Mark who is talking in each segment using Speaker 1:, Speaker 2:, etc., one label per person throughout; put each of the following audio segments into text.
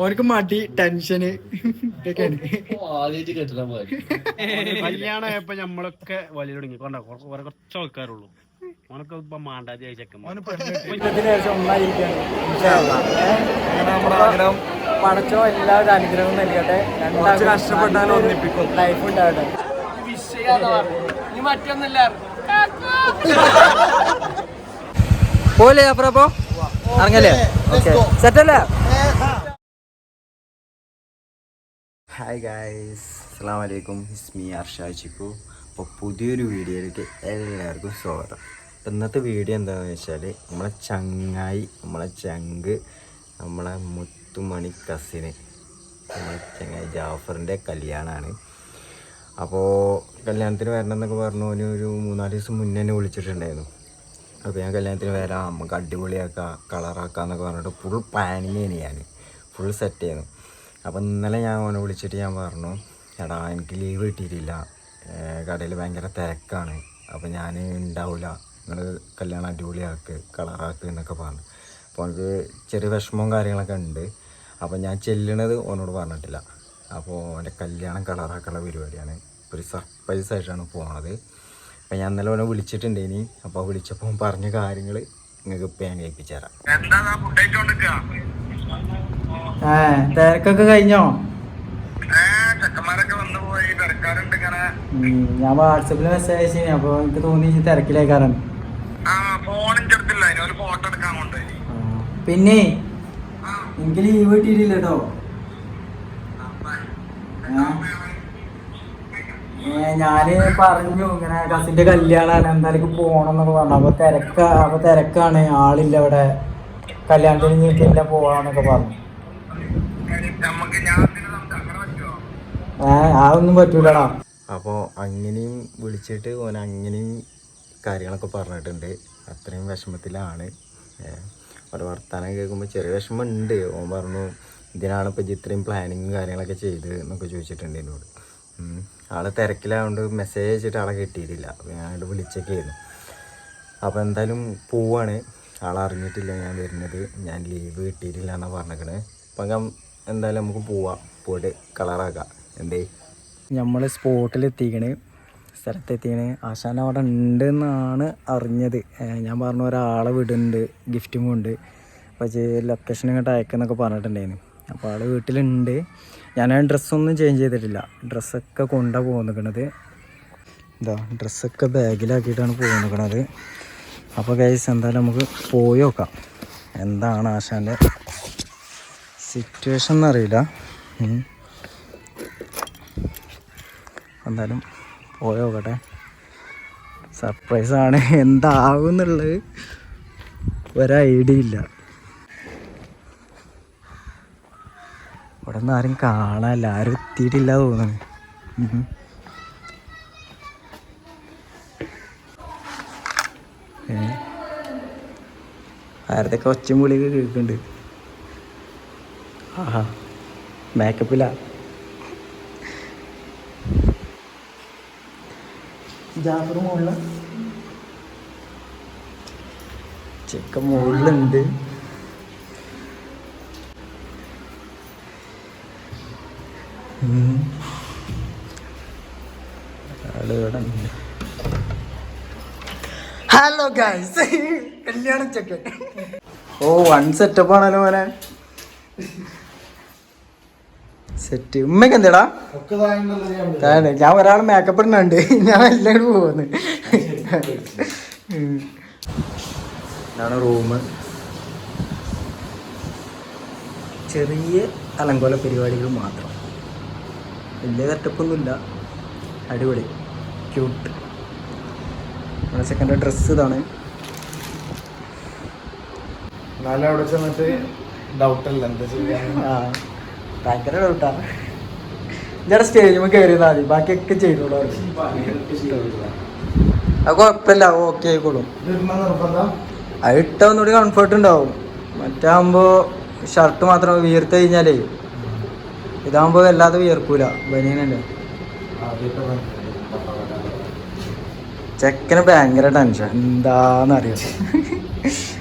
Speaker 1: ഓനക്ക് മടി ടെൻഷന്. ഇതൊക്കെയാണ്
Speaker 2: ആദ്യമായിട്ട് കെട്ടിടാൻ പോയി
Speaker 3: കല്യാണമായപ്പോ നമ്മളൊക്കെ വലിയ തുടങ്ങി. കൊണ്ടോ? കുറെ കുറച്ച് ആൾക്കാരുള്ളൂ ഓനൊക്കെ ഇപ്പൊ മാണ്ടാതി ചെക്കന്മാർ
Speaker 1: ശേഷം ഒന്നായിരിക്കാണ്. പടച്ചോ എല്ലാവരും അനുഗ്രഹം നൽകട്ടെ. കുറച്ച് കഷ്ടപ്പെട്ടാലും ഒന്നിപ്പിക്കും. ലൈഫ് ഉണ്ടാവട്ടെ. പോലെ അപ്പുറപ്പോ അപ്പൊ? ഓക്കെ. സെറ്റല്ലേ?
Speaker 4: ഹായ് ഗായ്സ് അസ്സാം വലൈക്കും ഇസ്മി അർഷാ ചിക്കു അപ്പോൾ പുതിയൊരു വീഡിയോയിലേക്ക് എല്ലാവർക്കും സ്വാഗതം. അപ്പോൾ ഇന്നത്തെ വീഡിയോ എന്താണെന്ന് വെച്ചാൽ നമ്മളെ ചങ്ങായി നമ്മളെ ചങ്ക് നമ്മളെ മുത്തുമണി കസിന് നമ്മളെ ചങ്ങായി ജാഫറിന്റെ കല്യാണമാണ് അപ്പോൾ കല്യാണത്തിന് വരണം എന്നൊക്കെ പറഞ്ഞു അവന് ഒരു മൂന്നാൽ ദിവസം മുന്നേ എന്നെ വിളിച്ചിട്ടുണ്ടായിരുന്നു. അപ്പോൾ ഞാൻ കല്യാണത്തിന് വരാം നമുക്ക് അടിപൊളിയാക്കാം കളറാക്കാം എന്നൊക്കെ പറഞ്ഞിട്ട് ഫുൾ പ്ലാനിങ് ഞാൻ ഫുൾ സെറ്റ് ചെയ്യുന്നു അപ്പോൾ ഇന്നലെ ഞാൻ ഓനെ വിളിച്ചിട്ട് ഞാൻ പറഞ്ഞു എടാ എനിക്ക് ലീവ് കിട്ടിയിട്ടില്ല. കടയിൽ ഭയങ്കര തിരക്കാണ്. അപ്പോൾ ഞാൻ ഉണ്ടാവില്ല നിങ്ങൾ കല്യാണം അടിപൊളിയാക്ക് കളറാക്ക് എന്നൊക്കെ പറഞ്ഞു. അപ്പോൾ എനിക്ക് ചെറിയ വിഷമവും കാര്യങ്ങളൊക്കെ ഉണ്ട്. അപ്പോൾ ഞാൻ ചെല്ലണത് ഓനോട് പറഞ്ഞിട്ടില്ല. അപ്പോൾ എന്റെ കല്യാണം കളറാക്കാനുള്ള പരിപാടിയാണ്. ഒരു സർപ്രൈസ് ആയിട്ടാണ് പോണത്. അപ്പം ഞാൻ ഇന്നലെ ഓനെ വിളിച്ചിട്ടുണ്ട് ഇനി അപ്പോൾ വിളിച്ചപ്പോൾ പറഞ്ഞ കാര്യങ്ങൾ നിങ്ങൾക്ക് ഇപ്പം ഞാൻ കേൾപ്പിച്ചു തരാം
Speaker 1: ഏ തിരക്കൊക്കെ കഴിഞ്ഞോ? ഞാൻ വാട്സപ്പിൽ മെസ്സേജ് അയച്ചു അപ്പൊ എനിക്ക് തോന്നി തിരക്കിലേക്കാറാണ് പിന്നെ എനിക്ക് ലീവ് കിട്ടിയിട്ടില്ല കേട്ടോ ഞാൻ പറഞ്ഞു ഇങ്ങനെ കസിന്റെ കല്യാണമാണ് എന്തായാലും പോണം എന്നൊക്കെ പറഞ്ഞു. അപ്പൊ തിരക്ക അപ്പൊ തിരക്കാണ്. ആളില്ല ഇവിടെ. കല്യാണത്തിന് നീക്കില്ല പോവാന്നൊക്കെ പറഞ്ഞു. ഏഹ് ആ ഒന്നും പറ്റൂലടാ.
Speaker 4: അപ്പോൾ അങ്ങനെയും വിളിച്ചിട്ട് ഓൻ അങ്ങനെയും കാര്യങ്ങളൊക്കെ പറഞ്ഞിട്ടുണ്ട്. അത്രയും വിഷമത്തിലാണ്. ഏഹ് ഒരു വർത്തമാനം കേൾക്കുമ്പോൾ ചെറിയ വിഷമം ഉണ്ട് ഓൻ പറഞ്ഞു ഇതിനാണ് ഇപ്പോൾ ഇത്രയും പ്ലാനിങ്ങും കാര്യങ്ങളൊക്കെ ചെയ്ത് എന്നൊക്കെ ചോദിച്ചിട്ടുണ്ട് എന്നോട്. ആളെ തിരക്കിലായതുകൊണ്ട് മെസ്സേജ് അയച്ചിട്ട് ആളെ കിട്ടിയിട്ടില്ല. അപ്പോൾ ഞാനോട് വിളിച്ചൊക്കെയായിരുന്നു. അപ്പോൾ എന്തായാലും പോവാണ്. ആളറിഞ്ഞിട്ടില്ല ഞാൻ വരുന്നത്. ഞാൻ ലീവ് കിട്ടിയിട്ടില്ല എന്നാണ് പറഞ്ഞേക്കണേ. അപ്പം എന്തായാലും നമുക്ക് പോവാം. പോയിട്ട് കളറാക്കാം എന്തേ?
Speaker 1: നമ്മൾ സ്പോട്ടിലെത്തിക്കണ് സ്ഥലത്തെത്തിക്കണ്. ആശാൻ അവിടെ ഉണ്ടെന്നാണ് അറിഞ്ഞത്. ഞാൻ പറഞ്ഞു ഒരാളെ വിടുന്നുണ്ട്. ഗിഫ്റ്റും കൊണ്ട്. പക്ഷേ ലൊക്കേഷൻ ഇങ്ങോട്ട് അയക്കുന്നൊക്കെ പറഞ്ഞിട്ടുണ്ടായിരുന്നു. അപ്പോൾ ആൾ വീട്ടിലുണ്ട്. ഞാൻ ഡ്രസ്സൊന്നും ചേഞ്ച് ചെയ്തിട്ടില്ല. ഡ്രസ്സൊക്കെ കൊണ്ടാണ് പോകുന്നിരിക്കണത് ഇതാ ഡ്രസ്സൊക്കെ ബാഗിലാക്കിയിട്ടാണ് പോകുന്നിക്കണത് അപ്പോൾ ഗൈസ് എന്തായാലും നമുക്ക് പോയി നോക്കാം. എന്താണ് ആശാന്റെ സിറ്റുവേഷൻ എന്നറിയില്ല. എന്തായാലും പോയി നോക്കട്ടെ. സർപ്രൈസാണ് ആണ്. എന്താവും എന്നുള്ളത് ഒരൈഡിയ ഇല്ല. ഇവിടെ നിന്ന് ആരും കാണാനില്ല. ആരും എത്തിയിട്ടില്ല തോന്നുന്നു. ആരതൊക്കെ ഒച്ചയും വിളിയൊക്കെ കേൾക്കുന്നുണ്ട്. ആഹാ മേക്കപ്പില്ല ജാഫർ ചെക്കൻ മുകളിലുണ്ട്. ഹലോ ഗായ്സ് കല്യാണ ചെക്കൻ ഓ വൺ സെറ്റപ്പ് ആണല്ലോ മോനെ. സെറ്റ് ഉമ്മക്ക് എന്തേടാ? താഴെ ഞാൻ ഒരാൾ മേക്കപ്പ് ഇടുന്നുണ്ട്. ഞാൻ എല്ലാം പോകുന്നു. ഇതാണ് റൂം ചെറിയ അലങ്കോല പരിപാടികൾ മാത്രം. വലിയ തട്ടപ്പൊന്നുമില്ല അടിപൊളി. ക്യൂട്ട് നമ്മുടെ സെക്കൻഡ് ഡ്രസ്സ് ഇതാണ്.
Speaker 5: എന്നാലും അവിടെ ചെന്നിട്ട് ഡൗട്ടല്ല എന്താ ചെയ്യാൻ
Speaker 1: ആ ഭയങ്കര ഡൗട്ടാണ് ഞാൻ സ്റ്റേജിൽ കയറിയതാ മതി. ബാക്കിയൊക്കെ ചെയ്തോളൂ അത് കുഴപ്പമില്ല ഓക്കെ ആയിക്കോളും. അത് ഇട്ട ഒന്നുകൂടി കംഫർട്ട് ഉണ്ടാവും. മറ്റാകുമ്പോൾ ഷർട്ട് മാത്രം വീർത്ത് കഴിഞ്ഞാലേ ഇതാകുമ്പോൾ വല്ലാതെ വിയർക്കൂല.
Speaker 5: ആദ്യത്തെ
Speaker 1: ചെക്കന് ഭയങ്കര ടെൻഷൻ എന്താന്നറിയാം?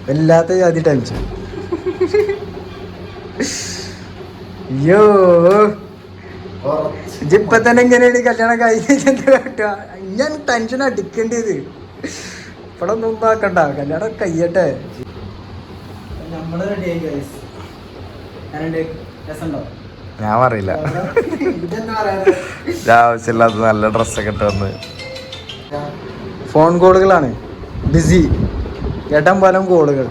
Speaker 1: വല്ലാത്ത ജാതി ടെൻഷൻ അയ്യോ ഇപ്പൊ തന്നെ എങ്ങനെയാണ് കല്യാണം കഴിഞ്ഞിട്ട് ഞാൻ ടെൻഷൻ അടിക്കേണ്ടത്. ഇവിടെ ഒന്നും ആക്കണ്ട കല്യാണം കയ്യട്ടെ
Speaker 5: ഞാൻ
Speaker 1: പറയാ
Speaker 5: ആവശ്യമില്ലാത്ത നല്ല ഡ്രസ്സൊക്കെ ഇട്ട് വന്ന്.
Speaker 1: ഫോൺ കോളുകളാണ് ബിസി പലം കോളുകൾ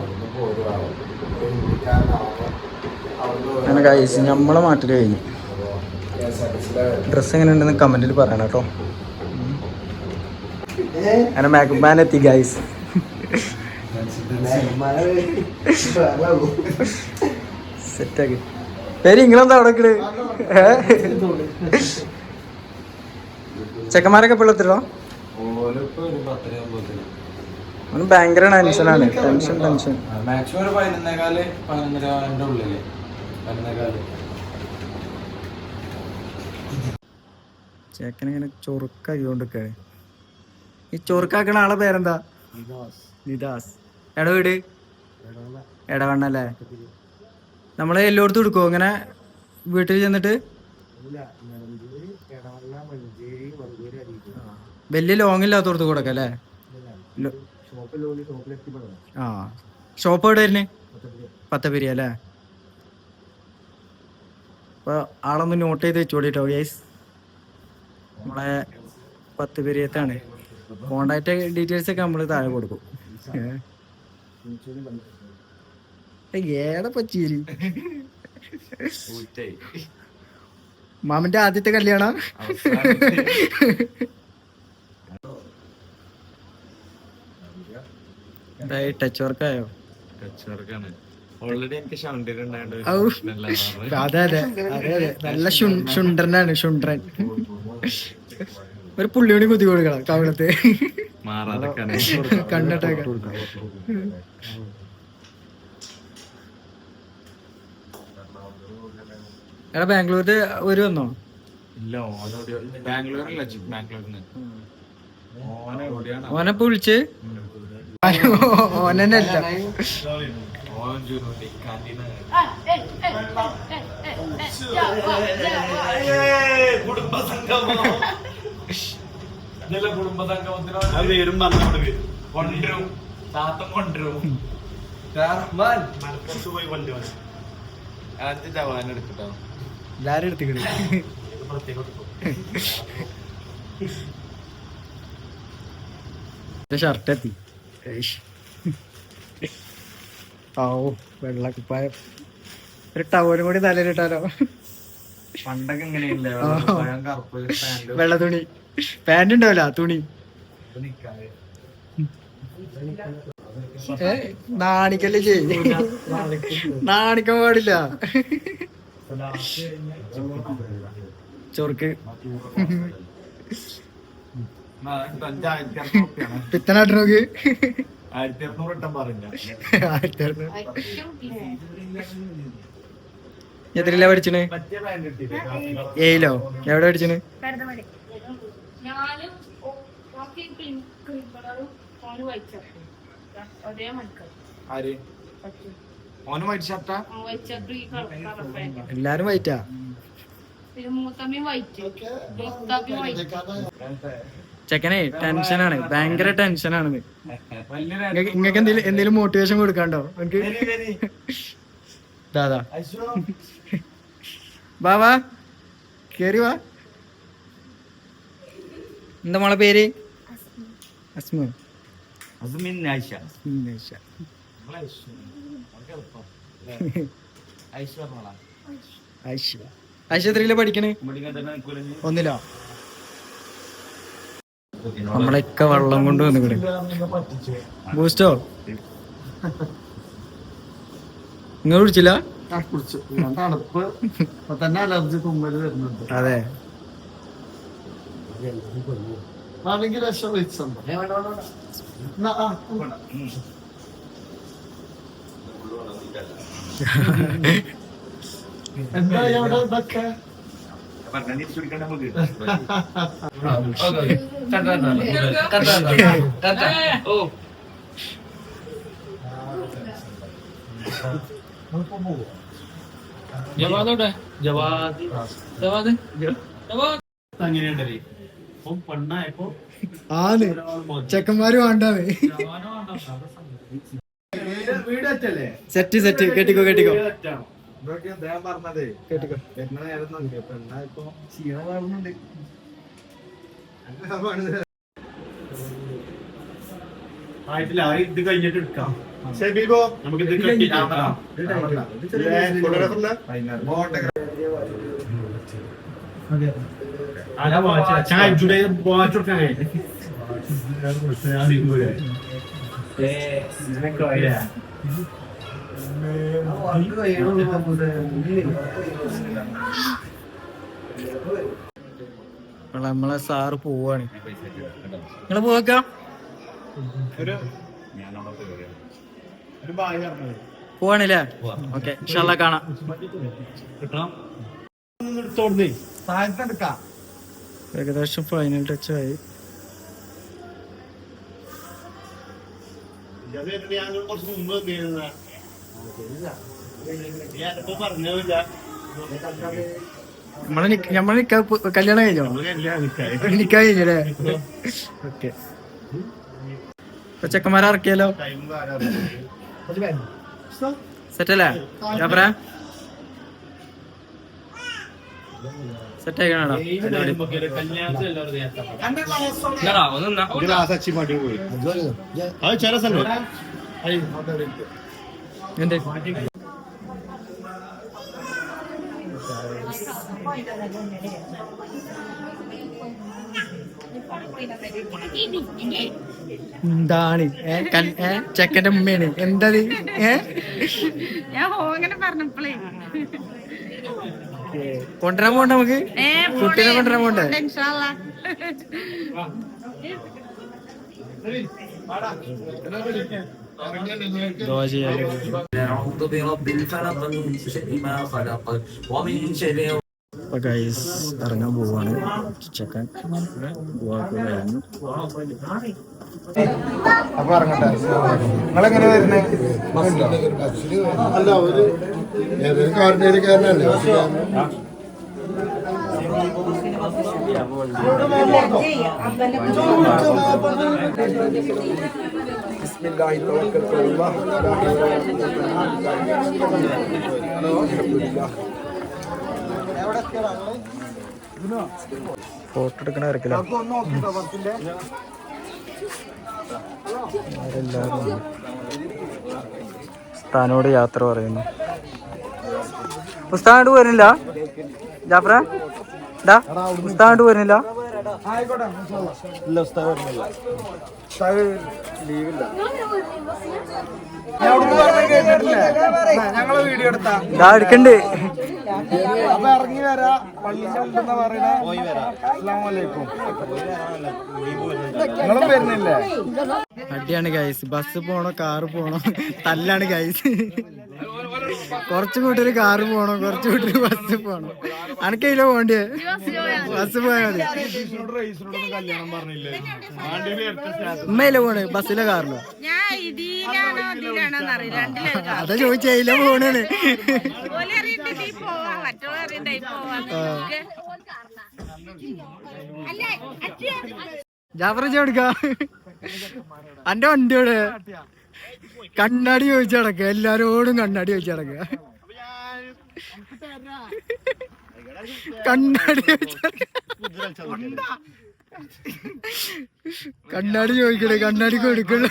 Speaker 1: അങ്ങനെ കഴിച്ച് നമ്മളെ മാറ്റൽ കഴിഞ്ഞു. ഡ്രസ്സ് എങ്ങനെ ഉണ്ടെന്ന് കമന്റിൽ പറയണം കേട്ടോ. അങ്ങനെ മാൻ എത്തി ഗൈസ് സെറ്റാക്കി പേര് നിങ്ങളെന്താ അവിടെ? ചെക്കന്മാരൊക്കെ പിള്ളത്തിരോ അവന് ഭയങ്കര ടെൻഷനാണ്. Tension tension.
Speaker 5: മാക്സിമം ഒരു പതിനൊന്നേകാൽ പതിനൊന്നര എന്റെ ഉള്ളിൽ. പതിനൊന്നേകാൽ.
Speaker 1: ചേക്കനിങ്ങനെ ചൊറുക്കാക്കിക്കൊണ്ടിരിക്കാണ്. ഈ ചൊറുക്കാക്കണ ആളെ പേരെന്താ? നിദാസ് എടാ വീട്? എടവണ്ണല്ലേ നമ്മൾ എല്ലായിടത്തും എടുക്കുവോ? ഇങ്ങനെ വീട്ടിൽ ചെന്നിട്ട്? വലിയ ലോങ് ഇല്ലാത്തോടത്ത് കൊടുക്കല്ലേ അല്ലേ? ആ. ഷോപ്പ് എവിടെ വരുന്നേ? പത്തപിരി അല്ലേ? അപ്പൊ ആളൊന്ന് നോട്ട് ചെയ്ത് വെച്ചോടിട്ടോ ഗൈസ് നമ്മളെ പത്ത് പിരിയത്താണ് കോണ്ടാക്ട് ഡീറ്റെയിൽസ് ഒക്കെ നമ്മൾ താഴെ കൊടുക്കും. ഏടെ പച്ചീരി? മാമന്റെ ആദ്യത്തെ കല്യാണ? ടച്ച് വർക്ക് ആയോ?
Speaker 5: ഓൾറെഡി എനിക്ക്.
Speaker 1: അതെ അതെ അതെ അതെ നല്ല ശുൺ- ശുണ്ട്രനാണ് ശുണ്ട്രൻ ഒരു പുള്ളിയോണി കുത്തി കൊടുക്കണം കവിളത്ത്. കണ്ടിട്ടൊക്കെ. എടാ ബാംഗ്ലൂരിൽ ഒരു വന്നോ?
Speaker 5: ഇല്ല ബാംഗ്ലൂരല്ല ബാംഗ്ലൂരിന്ന്. ഓനെ എവിടെയാണ്
Speaker 1: ഓനപ്പൊ വിളിച്ച്? ഓനല്ല
Speaker 5: കാന്റീന കുടുംബസംഗമത്തിനോ
Speaker 3: പേരും പറഞ്ഞു
Speaker 5: കൊണ്ടുവരും താത്തം കൊണ്ടുവരും
Speaker 3: മലപ്പുറത്ത് പോയി കൊണ്ടുപോകാൻ
Speaker 5: ആദ്യത്തെ ജവാൻ എടുക്കട്ടോ
Speaker 1: എല്ലാരും എടുത്തിക്കണേ ഷർട്ട് എത്തി. ഓ വെള്ളക്കുപ്പായം ഒരു ടവലും കൂടി തലയിലിട്ടാലോ?
Speaker 5: പണ്ടൊക്കെ ഇങ്ങനെയല്ലേ
Speaker 1: വെള്ള തുണി? പാന്റ് ഉണ്ടാവില്ല തുണി നാണിക്കല്ലേ ചെയ് നാണിക്കാൻ പാടില്ല. ചൊറുക്ക്. പിത്തനാട്ട് നോക്ക്.
Speaker 5: ആയിരത്തി അറുന്നൂറ് പറഞ്ഞ
Speaker 1: ആയിരത്തി ഏയിലോ എവിടെ
Speaker 6: പഠിച്ചിന്
Speaker 1: എല്ലാരും വൈറ്റാ
Speaker 6: മൂത്തമ്മയും വൈറ്റ് വൈറ്റ്
Speaker 1: ചെക്കനെ ടെൻഷനാണ് ഭയങ്കര ടെൻഷനാണ് നിങ്ങൾക്ക് എന്തെങ്കിലും എന്തെങ്കിലും മോട്ടിവേഷൻ കൊടുക്കാണ്ടോ? എനിക്ക് ദാദാ വാ കേറി വാ. എന്താ മോളെ പേര്? അസ്മു.
Speaker 5: അത് മിന്നാഴ്ച
Speaker 1: ഉന്നയിച്ച. ഐഷ ഐഷ എത്രയില പഠിക്കണേ? ഒന്നിലോ? നമ്മളൊക്കെ വെള്ളം കൊണ്ട് വന്നിവിടെ ബൂസ്റ്റോ നിങ്ങൾ കുടിച്ചില്ല?
Speaker 3: തണുപ്പ്. തന്നെ അലർജി തുമ്മൽ വരുന്നുണ്ട്.
Speaker 1: അതെ.
Speaker 3: ആണെങ്കിൽ രസം വെച്ചുണ്ടോ. എന്താ അവിടെ ഇതൊക്കെ?
Speaker 2: ജവാദോടെ ജവാദ് ജവാദ് ജവാദ്
Speaker 3: അങ്ങനെയുണ്ടല്ലേ ഇപ്പം പെണ്ണായപ്പോ
Speaker 1: ആന്ന് ചെക്കന്മാര് വേണ്ടാവേ
Speaker 3: വീട് വെച്ചല്ലേ
Speaker 1: സെറ്റ് സെറ്റ്. കെട്ടിക്കോ കെട്ടിക്കോ.
Speaker 5: ഇതൊക്കെ അദ്ദേഹം പറഞ്ഞതേ.
Speaker 1: കെട്ടിക്കോ?
Speaker 5: വരുന്ന നേരം നോക്കി അപ്പൊ എന്നാ ഇപ്പൊ ക്ഷീണം കാണുന്നുണ്ട്.
Speaker 3: ആയിട്ടില്ല ഇത് കഴിഞ്ഞിട്ട് എടുക്കാം. നമുക്ക് ഇത് കെട്ടിട്ട്
Speaker 1: നമ്മളെ സാറ് പോവാണ്. നിങ്ങൾ പോവാക്കാം? പോവാണല്ലേ? ഓക്കെ ഇൻഷാല്ലാ കാണാം. ഏകദേശം ഫൈനൽ ടച്ച് ആയി.
Speaker 3: ഞാൻ കുറച്ച് മുമ്പ് പറഞ്ഞില്ല
Speaker 1: നമ്മളെ നിക്കാ കല്യാണം കഴിഞ്ഞോ? നിക്കാ കഴിഞ്ഞല്ലേ? ഓക്കെ. ഇപ്പൊ ചെക്കന്മാരെ ഇറക്കിയാലോ സെറ്റല്ലേ? ജാഫറ സെറ്റ് ആയിക്കണോ
Speaker 3: ചില സ്ഥലം
Speaker 1: എന്ത്? എന്താണ്? ചെക്കന്റെ ഉമ്മയാണ് എന്തത്? കൊണ്ടുവരാൻ പോണ്ട നമുക്ക്? കുട്ടീനെ കൊണ്ടുവരാൻ പോണ്ടേ? ദുആ ചെയ്യാലോ
Speaker 2: أعوذ برب الفلق من شر ما خلق ومن شر
Speaker 1: അപ്പൊ ഗൈസ് ഇറങ്ങാൻ പോവാണ് ചെക്കൻ ദുആക്ക് കഴിഞ്ഞു
Speaker 5: അപ്പൊ ഇറങ്ങട്ടെ നിങ്ങളെങ്ങനെ വരുന്നേ
Speaker 7: അല്ല ഒരു ഏതൊരു കാരണക്കാരനല്ലേ
Speaker 1: പോസ്റ്റ് എടുക്കണ ഇറക്കില്ല ഉസ്താനോട് യാത്ര പറയുന്നു. ഉസ്താനോട് വരുന്നില്ല? ജാഫ്ര ഉസ്താനോട് വരുന്നില്ല?
Speaker 5: ഞങ്ങളെ വീഡിയോ എടുത്താ.
Speaker 1: ഡാ എടുക്കണ്ട്.
Speaker 5: അപ്പൊ ഇറങ്ങി വരാ. പള്ളിന്റെ പറയണേ. നിങ്ങളും വരുന്നില്ലേ?
Speaker 1: അടിയാണ് ഗൈസ് ബസ് പോണോ കാറ് പോണോ? തല്ലാണ് ഗൈസ് കുറച്ച് കൂട്ടര് കാറ് പോണോ കുറച്ച് കൂട്ടര് ബസ് പോണോ. അനക്കയിലോ പോണ്ടേ ബസ് പോയാൽ ഉമ്മയിലെ പോണ്? ബസ്സിലെ കാറിലോ? അതാ
Speaker 6: പോവാ അല്ല അച്ഛാ
Speaker 1: ജാഫർ ചോദിക്ക അന്റെ വണ്ടിയോട് കണ്ണാടി ചോദിച്ചു നടക്കുക. എല്ലാരോടും കണ്ണാടി ചോദിച്ചു നടക്കുക. കണ്ണാടി. കണ്ണാടി ചോദിക്കണേ കണ്ണാടി കൊടുക്കണേ.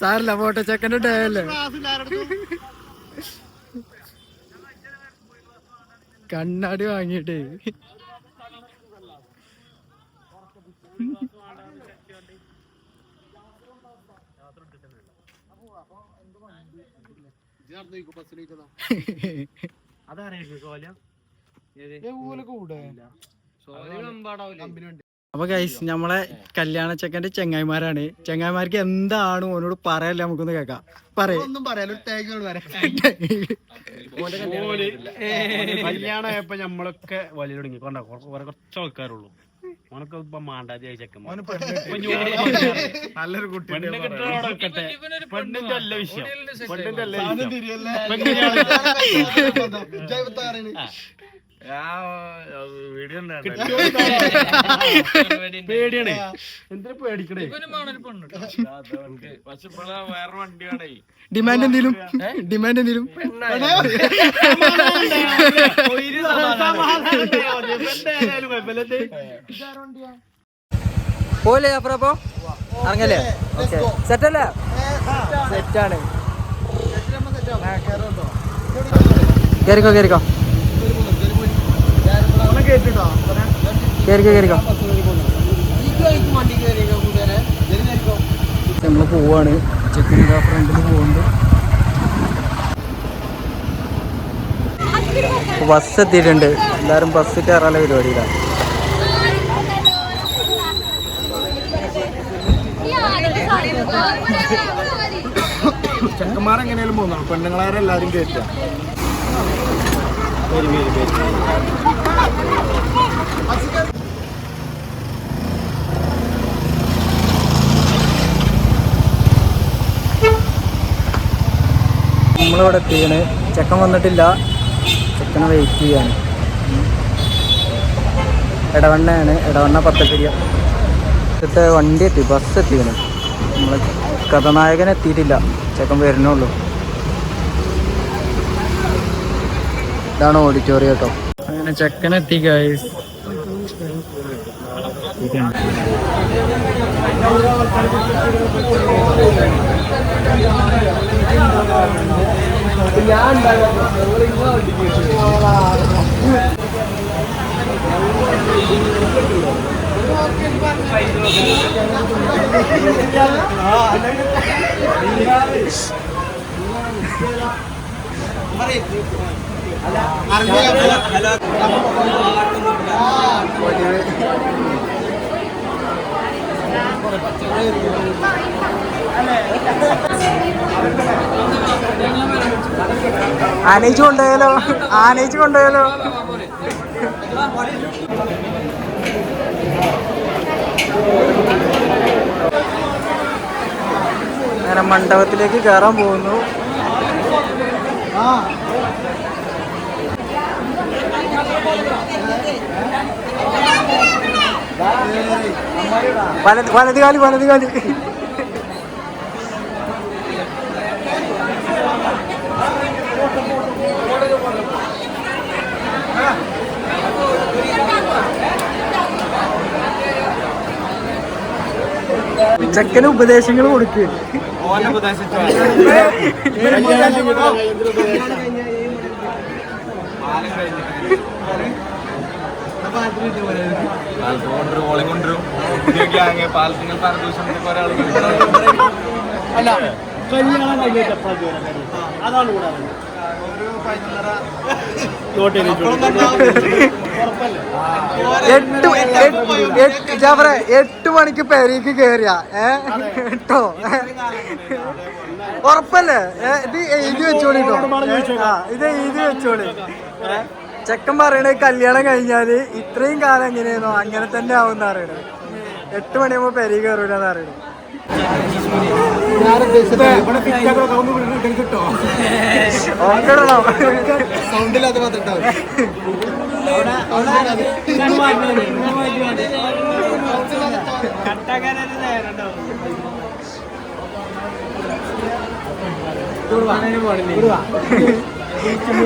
Speaker 1: സാറില്ല ഫോട്ടോ ചെക്കന്റെ ഡേ അല്ലേ കണ്ണാടി വാങ്ങിയിട്ടേ. അപ്പൊ ഗൈസ് നമ്മളെ കല്യാണ ചെക്കന്റെ ചെങ്ങായിമാരാണ്. ചെങ്ങായിമാർക്ക് എന്താണ് ഓനോട് പറയല്ല നമുക്കൊന്ന് കേക്കാം
Speaker 7: പറയൊന്നും പറയാലോ കല്യാണം ആയപ്പോ
Speaker 3: കല്യാണമായപ്പോ നമ്മളൊക്കെ വലിയ തുടങ്ങി. കൊണ്ട കുറെ കുറച്ച് ആൾക്കാരുള്ളൂ. ഓനൊക്കെ ഇപ്പൊ മാണ്ടാതി ചെക്കൻ
Speaker 5: നല്ലൊരു കുട്ടി
Speaker 3: പെണ്ണ് കിട്ടണോടെ വെക്കട്ടെ പെണ്ണിന്റെ അല്ല വിഷയം. പെണ്ണിന്റെ അല്ല വിഷയം.
Speaker 5: വീഡിയോ
Speaker 3: പേടിയാണ്. എന്തിനാ പേടിക്കണേ?
Speaker 1: ഡിമാൻഡ് എന്തേലും ഡിമാൻഡ് എന്തേലും പോലെ അപ്പുറപ്പോ ഇറങ്ങല്ലേ? ഓക്കെ. സെറ്റല്ലേ? സെറ്റാണ്. കേറിക്കോ കേറിക്കോ. കേറിക്കോ നമ്മൾ പോവാണ്. ചെക്കിൻ ഫ്രണ്ടിൽ പോകുന്നുണ്ട് ബസ് എത്തിയിട്ടുണ്ട്. എല്ലാരും ബസ് കയറാനുള്ള പരിപാടിയിലാണ്
Speaker 7: ചെക്കന്മാരെങ്ങനെയാലും പോകുന്നതാണ് പെണ്ണുങ്ങളാരെ എല്ലാരും കയറ്റാം
Speaker 1: നമ്മളിവിടെ എത്തിയാണ് ചെക്കൻ വന്നിട്ടില്ല. ചെക്കനെ വെയിറ്റ് ചെയ്യാണ്. ഇടവണ്ണയാണ് ഇടവണ്ണ പത്തക്കരിയ വണ്ടി എത്തി. ബസ് എത്തിയാണ് നമ്മൾ കഥാനായകൻ എത്തിയിട്ടില്ല. ചെക്കൻ വരുന്നുള്ളൂ ഇതാണ് ഓഡിറ്റോറിയം കേട്ടോ അങ്ങനെ ചെക്കനെത്തി എത്തി ഗൈസ് ആനയിച്ച് കൊണ്ടുപോയാലോ? ആനയിച്ചു കൊണ്ടുപോയാലോ? അങ്ങനെ മണ്ഡപത്തിലേക്ക് കയറാൻ പോകുന്നു. വലത് വലത് കാലി വലത് കാലി. ചെക്കന് ഉപദേശങ്ങൾ കൊടുക്കുക
Speaker 5: ഉപദേശിച്ചു
Speaker 3: അല്ല കല്യാണം
Speaker 1: എട്ട് മണിക്ക് പെരേക്ക് കേറിയ ഏട്ടോ ഉറപ്പല്ലേ ഇത് എഴുതി വെച്ചോളി ട്ടോ. ആ ഇത് എഴുതി വെച്ചോളി ചെക്കൻ പറയണേ കല്യാണം കഴിഞ്ഞാൽ ഇത്രയും കാലം എങ്ങനെയാണോ അങ്ങനെ തന്നെ ആവുന്ന അറിയണത് എട്ട് മണിയാകുമ്പോ പെരി കയറൂലെന്ന് അറിയണത്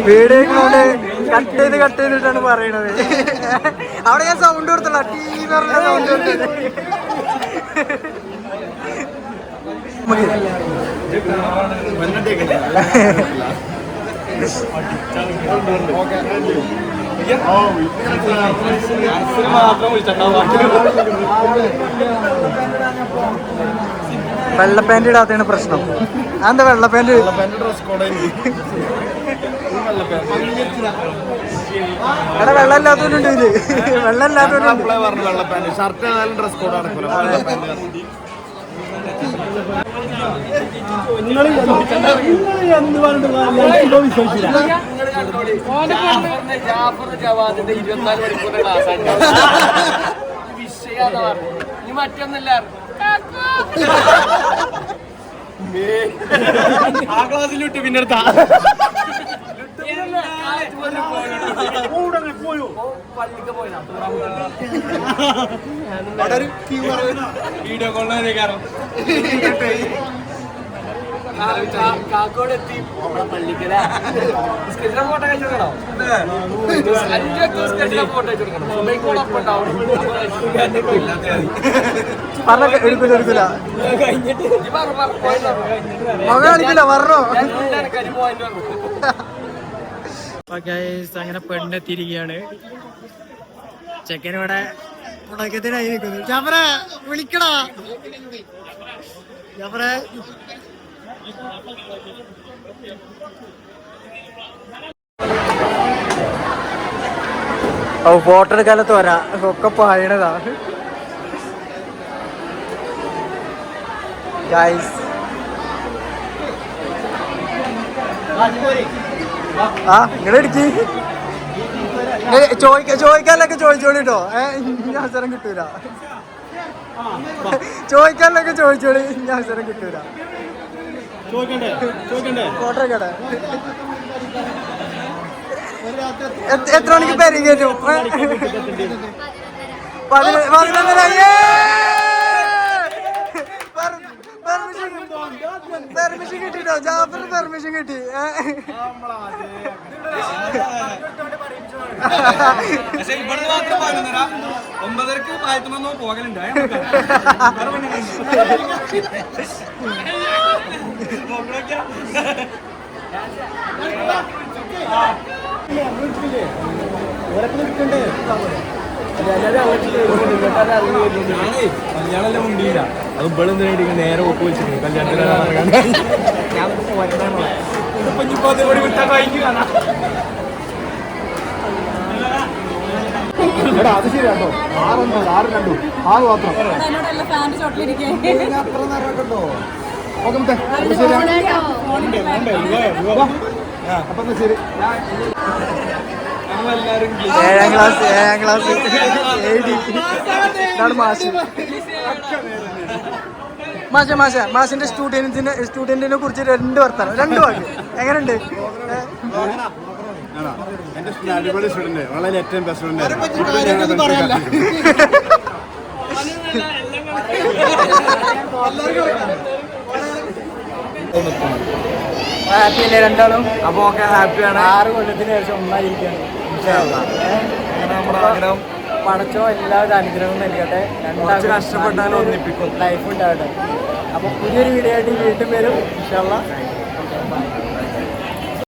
Speaker 1: വീഡിയോ കട്ട് ചെയ്ത് കട്ട് ചെയ്തിട്ടാണ് പറയണത്. അവിടെ ഞാൻ സൗണ്ട് കൊടുത്തല്ല ടീ പറഞ്ഞ സൗണ്ട് കൊടുത്തത് വെള്ള പാന്റ് ഇടാത്തതാണ് പ്രശ്നം. അതെന്താ വെള്ള പാന്റ്
Speaker 7: ഡ്രസ് കോഡ്
Speaker 1: എടാ വെള്ളം ഇല്ലാത്തവരുണ്ട് ഇതിൽ. വെള്ളം ഇല്ലാത്തവരുണ്ട്
Speaker 7: അപ്ലൈ പറഞ്ഞു വെള്ള പാന്റ്. ഷർട്ട് ഏതായാലും ഡ്രസ് കോഡ് നടക്കൂല. വെള്ള പാന്റ്
Speaker 3: ആ ക്ലാസ്സിൽ വിട്ട്
Speaker 5: വീഡിയോ കോളിൽ കാരണം
Speaker 1: പറഞ്ഞ എടുക്കൂല എടുക്കൂല മകൻ കാണിക്കില്ല പറഞ്ഞോ. അങ്ങനെ പെണ്ണെത്തിയിരിക്കുകയാണ്. ചെക്കനിവിടെ തുടക്കത്തിനായി നിൽക്കുന്നു ജാഫറെ വിളിക്കടാ. ജാഫറെ ഓ ഫോട്ടോ എടുക്കാലത്ത് വരാ. ഒക്കെ പായണതാ. ഗൈസ് ആ നിങ്ങൾ ചോദിക്ക ചോദിക്കാനൊക്കെ ചോദിച്ചോളി കേട്ടോ ഏഹ് ഇനി അവസരം കിട്ടൂല. ചോദിക്കാനൊക്കെ ചോദിച്ചോളി ഇനി അവസരം കിട്ടൂല. എത്ര- മണിക്ക് പേര് കയറ്റും പതിന- പതിനൊന്നര പെർമിഷൻ കിട്ടിട്ടോ ജാഫറിന് പെർമിഷൻ കിട്ടി ഏ?
Speaker 5: പക്ഷെ ഇവിടെ മാത്രം പതിനൊന്നര ഒമ്പതരക്ക് പായത്തുമ്പോ പോകലുണ്ട് കല്യാണല്ലേ മുണ്ടിയില്ല അത് നിന്ന് നേരെ ഒപ്പ് കല്യാണത്തിന്
Speaker 7: അത് ശരിയാട്ടോ ആറൊന്നോ ആറ് രണ്ടു. ആറ് മാത്രം.
Speaker 1: ഏഴാം ക്ലാസ് ഏഴാം ക്ലാസ്. ഇതാണ് മാഷ് മാഷ മാഷ മാഷിന്റെ സ്റ്റുഡന്റിനെ സ്റ്റുഡന്റിനെ കുറിച്ച് രണ്ട് വർത്താനം രണ്ട് വാക്ക്. എങ്ങനെയുണ്ട്?
Speaker 7: അടിപൊളി സ്റ്റുഡന്റ്. വളരെ ഏറ്റവും ബെസ്റ്റ് സ്റ്റുഡന്റ്
Speaker 1: ഹാപ്പി അല്ലേ രണ്ടാളും? അപ്പൊ ഒക്കെ ഹാപ്പിയാണ് ആറ് കൊല്ലത്തിന് ശേഷം ഒന്നായിരിക്കാണ് നമ്മുടെ ആഗ്രഹം? പടച്ചോ എല്ലാവരും അനുഗ്രഹവും നൽകട്ടെ. രണ്ടാളും കഷ്ടപ്പെട്ടാലും ഒന്നിപ്പിക്കും. ലൈഫ് ഉണ്ടാവട്ടെ. അപ്പൊ പുതിയൊരു വീഡിയോ ആയിട്ട് വീണ്ടും വരും ഇൻഷാല്ല